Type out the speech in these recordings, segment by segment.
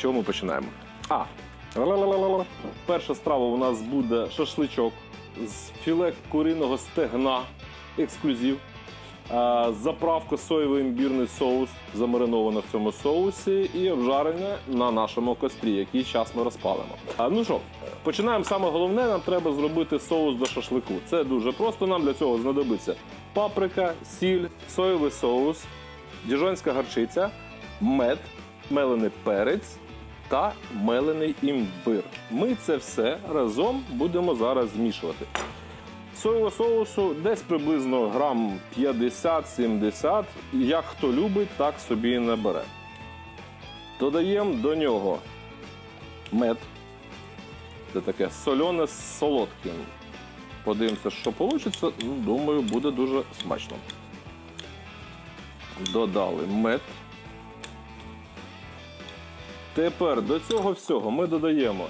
чого ми починаємо? А. ла-ла-ла-ла-ла. Перша страва у нас буде шашличок з філе куриного стегна, ексклюзив. Заправка соєвий імбірний соус, замаринована в цьому соусі, і обжарення на нашому кострі, який час ми розпалимо. Ну що, починаємо саме головне, нам треба зробити соус до шашлику. Це дуже просто. Нам для цього знадобиться паприка, сіль, соєвий соус, діжонська гарчиця, мед, мелений перець та мелений імбир. Ми це все разом будемо зараз змішувати. Соєвого соусу десь приблизно грам 50-70. Як хто любить, так собі і набере. Додаємо до нього мед. Це таке солене з солодким. Подивимося, що вийде. Ну, думаю, буде дуже смачно. Додали мед. Тепер до цього всього ми додаємо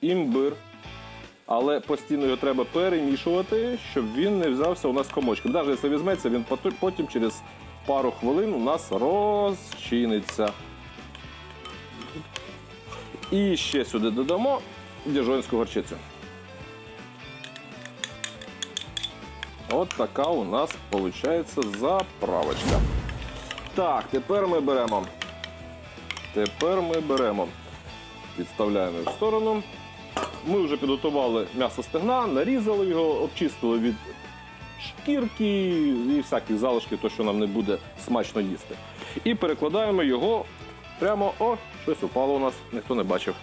імбир, але постійно його треба перемішувати, щоб він не взявся у нас комочком. Навіть якщо візьметься, він потім через пару хвилин у нас розчиниться. І ще сюди додамо діжонську горчицю. От така у нас виходить заправочка. Так, тепер ми беремо. Тепер ми беремо. Відставляємо в сторону. Ми вже підготували м'ясо стегна, нарізали його, обчистили від шкірки і всяких залишків, то що нам не буде смачно їсти. І перекладаємо його прямо, о, щось упало у нас, ніхто не бачив.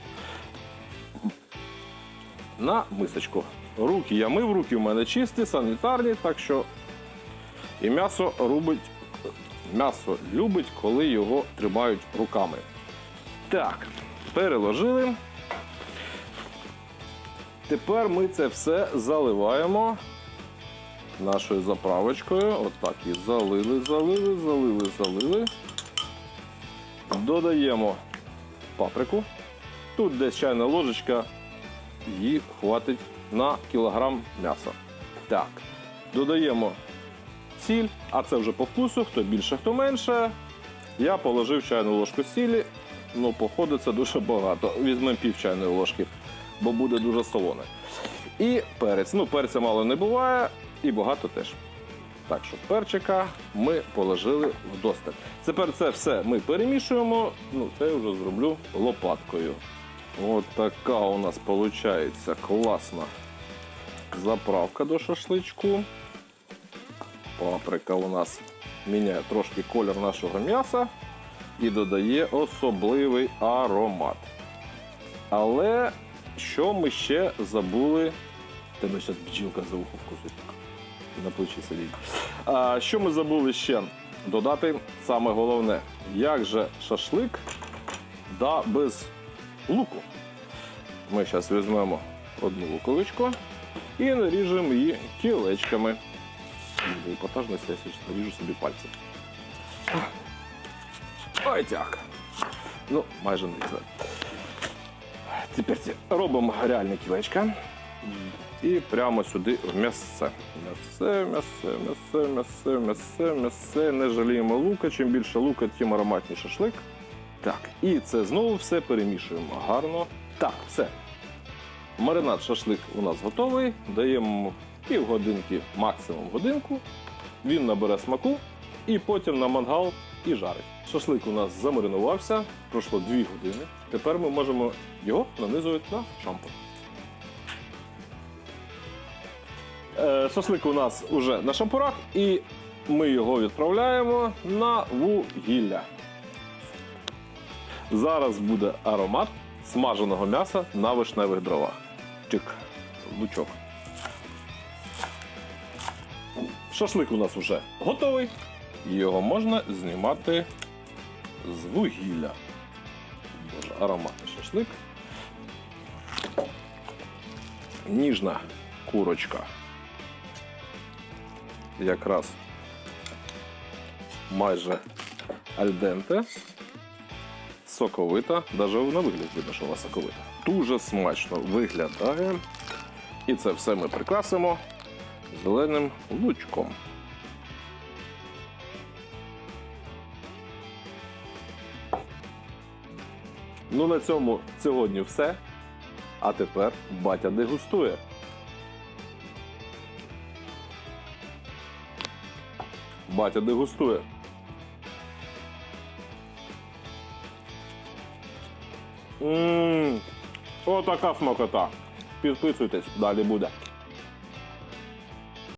На мисочку. Руки я мив, руки у мене чисті, санітарні, так що і м'ясо рубить, м'ясо любить, коли його тримають руками. Так, переложили. Тепер ми це все заливаємо нашою заправочкою. Отак і залили, залили, залили, залили. Додаємо паприку. Тут десь чайна ложечка, її хватить на кілограм м'яса. Так, додаємо сіль, а це вже по вкусу, хто більше, хто менше. Я положив чайну ложку сілі, ну, походу, це дуже багато. Візьмемо пів чайної ложки, бо буде дуже солоне. І перець. Ну, перця мало не буває, і багато теж. Так що перчика ми положили вдосталь. Тепер це все ми перемішуємо. Ну, це я вже зроблю лопаткою. От така у нас виходить класна заправка до шашличку. Паприка у нас міняє трошки колір нашого м'яса і додає особливий аромат. Але що ми ще забули? Тебе зараз бджілка за ухо вкусить. На плечі сидіть. А, що ми забули ще додати? Саме головне, як же шашлик да без луку. Ми зараз візьмемо одну луковичку і наріжемо її кілечками. Буде епатажність, я наріжу собі пальці. Ой, так. Ну, майже не різали. Тепер робимо реальне кілечка. І прямо сюди в м'ясце. М'ясце, м'ясце, м'ясце, м'ясце, м'ясце, м'ясце. Не жаліємо лука. Чим більше лука, тим ароматний шашлик. Так, і це знову все перемішуємо гарно. Так, все. Маринад шашлик у нас готовий. Даємо півгодинки, максимум годинку. Він набере смаку і потім на мангал і жарить. Шашлик у нас замаринувався, пройшло 2 години. Тепер ми можемо його нанизувати на шампур. Е, Шашлик у нас уже на шампурах, і ми його відправляємо на вугілля. Зараз буде аромат смаженого м'яса на вишневих дровах. Чик, лучок. Шашлик у нас вже готовий. Його можна знімати з вугілля. Боже, ароматний шашлик. Ніжна курочка. Якраз майже альденте. Соковита, навіть на вигляд видно, що вона соковита. Дуже смачно виглядає. І це все ми прикрасимо зеленим лучком. Ну на цьому сьогодні все. А тепер батя дегустує. Батя дегустує. Ммм, отака смакота. Підписуйтесь, далі буде.